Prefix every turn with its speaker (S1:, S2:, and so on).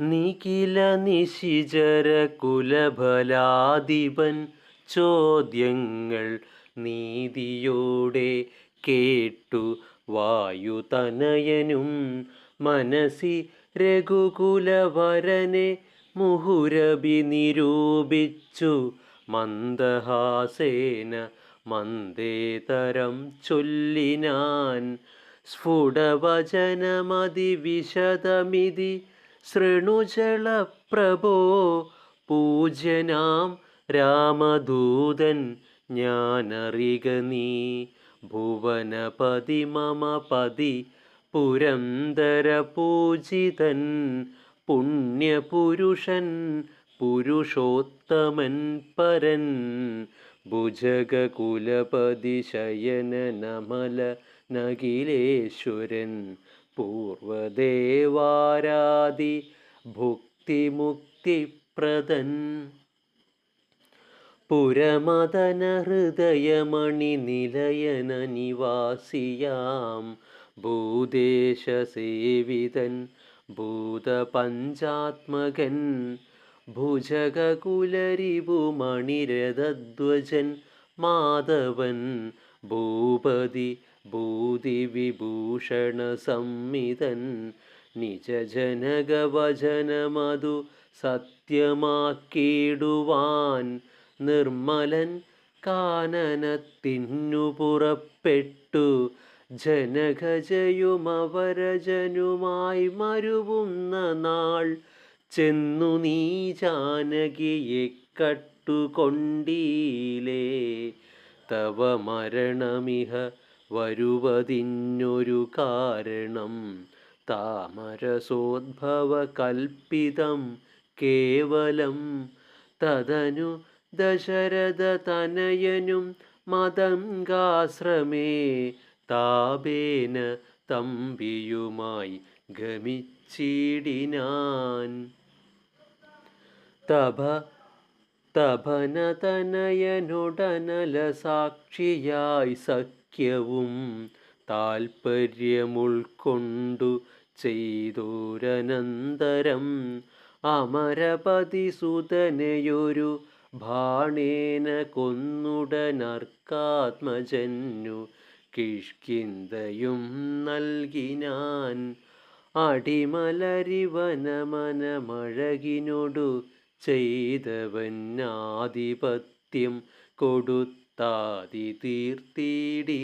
S1: നിഖില നിശിചര കുലബലാധിപൻ ചോദ്യങ്ങൾ നീതിയോടെ കേട്ടു. വായുതനയനും മനസി രഘുകുലവരനെ മുഹുരബി നിരൂപിച്ചു. മന്ദഹാസേന മന്ദേതരം ചൊല്ലിനാൻ സ്ഫുടവചനമതിവിശദമിതി ശൃണുജളപ്രഭോ പൂജ്യനാം രാമദൂതൻ ഞാനറിക നീ. ഭുവനപതി മമ പതി പുരന്തരപൂജിതൻ പുണ്യപുരുഷൻ പുരുഷോത്തമൻ പരൻ. ഭുജകുലപതി ശയന നമല പൂർവദേവാരാദി ഭുക്തിമുക്തിപ്രദൻ. പുരമദന ഹൃദയമണി നിലയന നിവാസിയാം. ഭൂദേശസേവിതൻ ഭൂതപഞ്ചാത്മകൻ ഭുജകുലരിപുമണിരഥധ്വജൻ മാധവൻ ഭൂപതി ഭൂതിവിഭൂഷണ സംമിതൻ നിജജനകവചനമതു സത്യമാക്കിയിടുവാൻ നിർമ്മലൻ കാനനത്തിന്നു പുറപ്പെട്ടു. ജനകജയുമവരജനുമായി മരുവുന്ന നാൾ ചെന്നു നീ ജാനകിയെ കട്ടുകൊണ്ടീലേ. തവ മരണമിഹ വരുവതിന്നൊരു കാരണം. താമരസോദ്ഭവ കൽപ്പിതം കേവലം. തദനു ദശരഥ തനയനും മതംഗാശ്രമേ താപേന തമ്പിയുമായി ഗമിച്ചിടിനാൻ. തപ തപനതനയനുടനല സാക്ഷിയായി സഖ്യവും താൽപ്പര്യമുൾക്കൊണ്ടു ചെയ്തോരനന്തരം അമരപതി സുതനയൊരു ഭാണേന കൊന്നുടനർക്കാത്മജന്നു കിഷ്കിന്തയും നൽകിനാൻ അടിമലരിവനമനമഴകിനൊടു ചെയ്തവൻ ആധിപത്യം തീർത്തിടിനാൻ ഓം ശ്രീ